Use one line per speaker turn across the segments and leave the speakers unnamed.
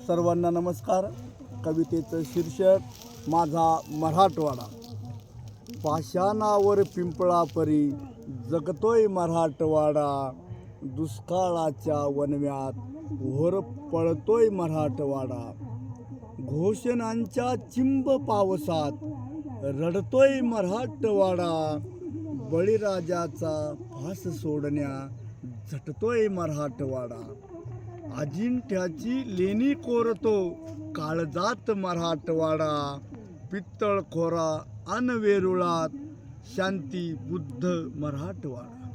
सर्वांना नमस्कार. कवितेचं शीर्षक माझा मराठवाडा. पाषाणावर पिंपळा परी जगतोय मराठवाडा. दुष्काळाच्या वनव्यात व्होर पळतोय मराठवाडा. घोषणांच्या चिंब पावसात रडतोय मराठवाडा. बळीराजाचा फास सोडण्या झटतोय मराठवाडा. अजिंठ्याची लेणी कोरतो काळजात मराठवाडा पित्तळ खोरा अन शांती बुद्ध मराठवाडा.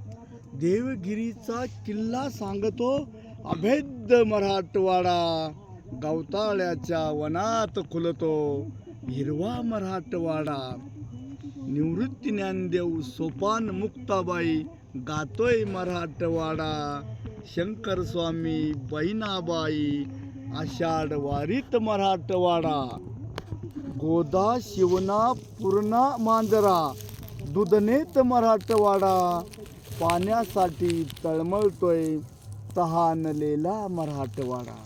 देवगिरीचा किल्ला सांगतो अभेद्य मराठवाडा. गवताळ्याच्या वनात खुलतो हिरवा मराठवाडा. निवृत्ती ज्ञानदेव सोपान मुक्ताबाई गातोय मराठवाडा. शंकर स्वामी बहिणाबाई आषाढ वारीत मराठवाडा. गोदा शिवना पूर्णा मांजरा दुधनेत मराठवाडा. पाण्यासाठी तळमळतोय तहानलेला मराठवाडा.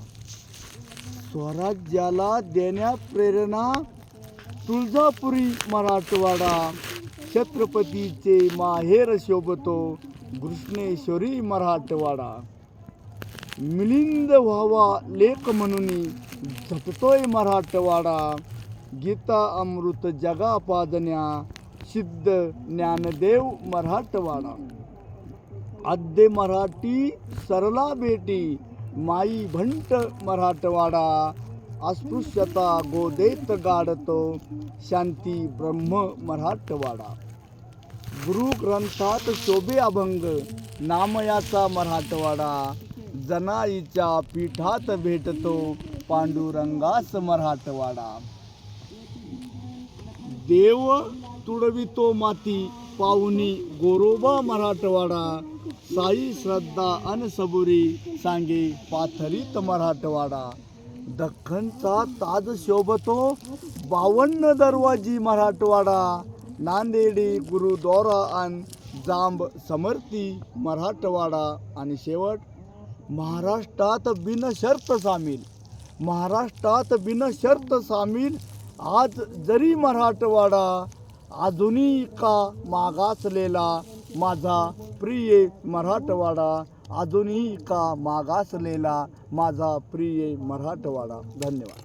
स्वराज्याला देण्या प्रेरणा तुळजापुरी मराठवाडा. छत्रपतीचे माहेर शोभतो घृष्णेश्वरी मराठवाडा. मिलिंद व्हावा लेख म्हणून झटतोय मराठवाडा. गीता अमृत जगापाजन्या सिद्ध ज्ञानदेव मराठवाडा. आद्य मराठी सरला बेटी माई भंट मराठवाडा. अस्पृश्यता गोदेत गाडतो शांती ब्रह्म मराठवाडा. गुरु ग्रंथात शोभे अभंग. नामयाचा मराठवाडा. जनाईच्या पीठात भेटतो पांडुरंगास मराठवाडा. देव तुडवितो माती पाहुनी गोरोबा मराठवाडा. साई श्रद्धा अन सबुरी सांगे पाथरीत मराठवाडा. दख्खनचा ताज शोभतो बावन्न दरवाजी मराठवाडा. नांदेडी गुरुद्वारा अन जांब समर्थी मराठवाडा आणि शेवट महाराष्ट्रात बिनशर्त सामील. महाराष्ट्रात बिनशर्त सामील. आज जरी मराठवाडा अजूनही का मागासलेला माझा प्रिय मराठवाडा अजूनही का मागासलेला माझा प्रिय मराठवाडा. धन्यवाद.